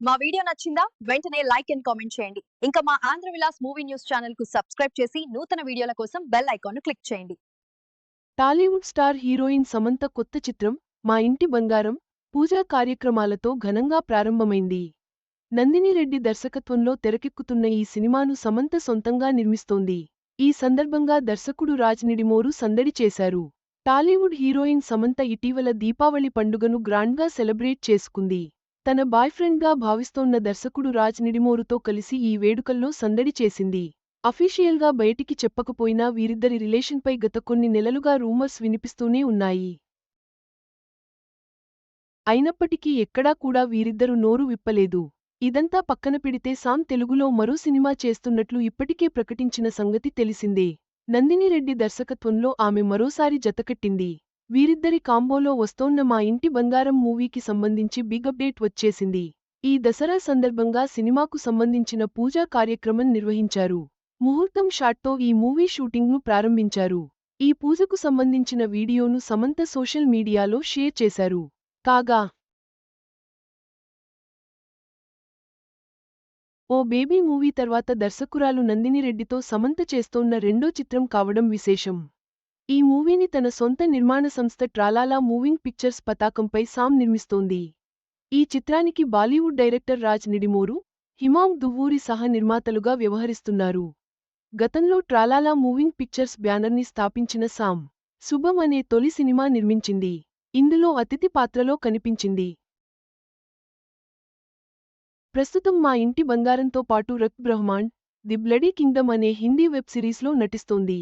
మా వీడియో నచ్చిందా? వెంటనే లైక్ అండ్ కామెంట్ చేయండి. ఇంకా మా ఆంధ్ర విలాస్ మూవీ న్యూస్ ఛానల్కు సబ్స్క్రైబ్ చేసి నూతన వీడియోల కోసం బెల్ ఐకాన్ను క్లిక్ చేయండి. టాలీవుడ్ స్టార్ హీరోయిన్ సమంత కొత్త చిత్రం మా ఇంటి బంగారం పూజా కార్యక్రమాలతో ఘనంగా ప్రారంభమైంది. నందినిరెడ్డి దర్శకత్వంలో తెరకెక్కుతున్న ఈ సినిమాను సమంత సొంతంగా నిర్మిస్తోంది. ఈ సందర్భంగా దర్శకుడు రాజ్ నిడిమోరు సందడి చేశారు. టాలీవుడ్ హీరోయిన్ సమంత ఇటీవల దీపావళి పండుగను గ్రాండ్గా సెలబ్రేట్ చేసుకుంది. తన బాయ్ఫ్రెండ్గా భావిస్తోన్న దర్శకుడు రాజ్ నిడిమోరుతో కలిసి ఈ వేడుకల్లో సందడి చేసింది. అఫీషియల్గా బయటికి చెప్పకపోయినా వీరిద్దరి రిలేషన్పై గత కొన్ని నెలలుగా రూమర్స్ వినిపిస్తూనే ఉన్నాయి. అయినప్పటికీ ఎక్కడా కూడా వీరిద్దరు నోరు విప్పలేదు. ఇదంతా పక్కన పెడితే సామ్ తెలుగులో మరో సినిమా చేస్తున్నట్లు ఇప్పటికే ప్రకటించిన సంగతి తెలిసిందే. నందినిరెడ్డి దర్శకత్వంలో ఆమె మరోసారి జతకట్టింది. వీరిద్దరి కాంబోలో వస్తోన్న మా ఇంటి బంగారం మూవీకి సంబంధించి బిగ్ అప్డేట్ వచ్చేసింది. ఈ దసరా సందర్భంగా సినిమాకు సంబంధించిన పూజా కార్యక్రమం నిర్వహించారు. ముహూర్తం షాట్తో ఈ మూవీ షూటింగ్ను ప్రారంభించారు. ఈ పూజకు సంబంధించిన వీడియోను సమంత సోషల్ మీడియాలో షేర్ చేశారు. కాగా ఓ బేబీ మూవీ తర్వాత దర్శకురాలు నందినిరెడ్డితో సమంత చేస్తోన్న రెండో చిత్రం కావడం విశేషం. ఈ మూవీని తన సొంత నిర్మాణ సంస్థ ట్రాలాలా మూవింగ్ పిక్చర్స్ పతాకంపై సామ్ నిర్మిస్తోంది. ఈ చిత్రానికి బాలీవుడ్ డైరెక్టర్ రాజ్ నిడిమూరు హిమాంగ్ దువ్వూరి సహ నిర్మాతలుగా వ్యవహరిస్తున్నారు. గతంలో ట్రాలాలా మూవింగ్ పిక్చర్స్ బ్యానర్ని స్థాపించిన సామ్ శుభం అనే తొలి సినిమా నిర్మించింది. ఇందులో అతిథి పాత్రలో కనిపించింది. ప్రస్తుతం మా ఇంటి బంగారంతో పాటు రక్ బ్రహ్మాండ్ ది బ్లడీ కింగ్డమ్ అనే హిందీ వెబ్ సిరీస్లో నటిస్తోంది.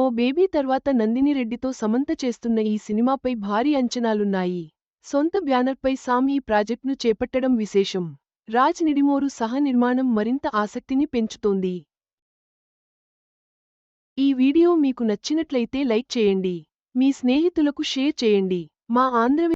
ఓ బేబీ తర్వాత నందిని రెడ్డితో సమంత చేస్తున్న ఈ సినిమాపై భారీ అంచనాలున్నాయి. సొంత బ్యానర్పై సామ్ ఈ ప్రాజెక్ట్ను చేపట్టడం విశేషం. రాజ్ నిడిమోరు సహ నిర్మాణం మరింత ఆసక్తిని పెంచుతోంది. ఈ వీడియో మీకు నచ్చినట్లయితే లైక్ చేయండి. మీ స్నేహితులకు షేర్ చేయండి. మా ఆంధ్ర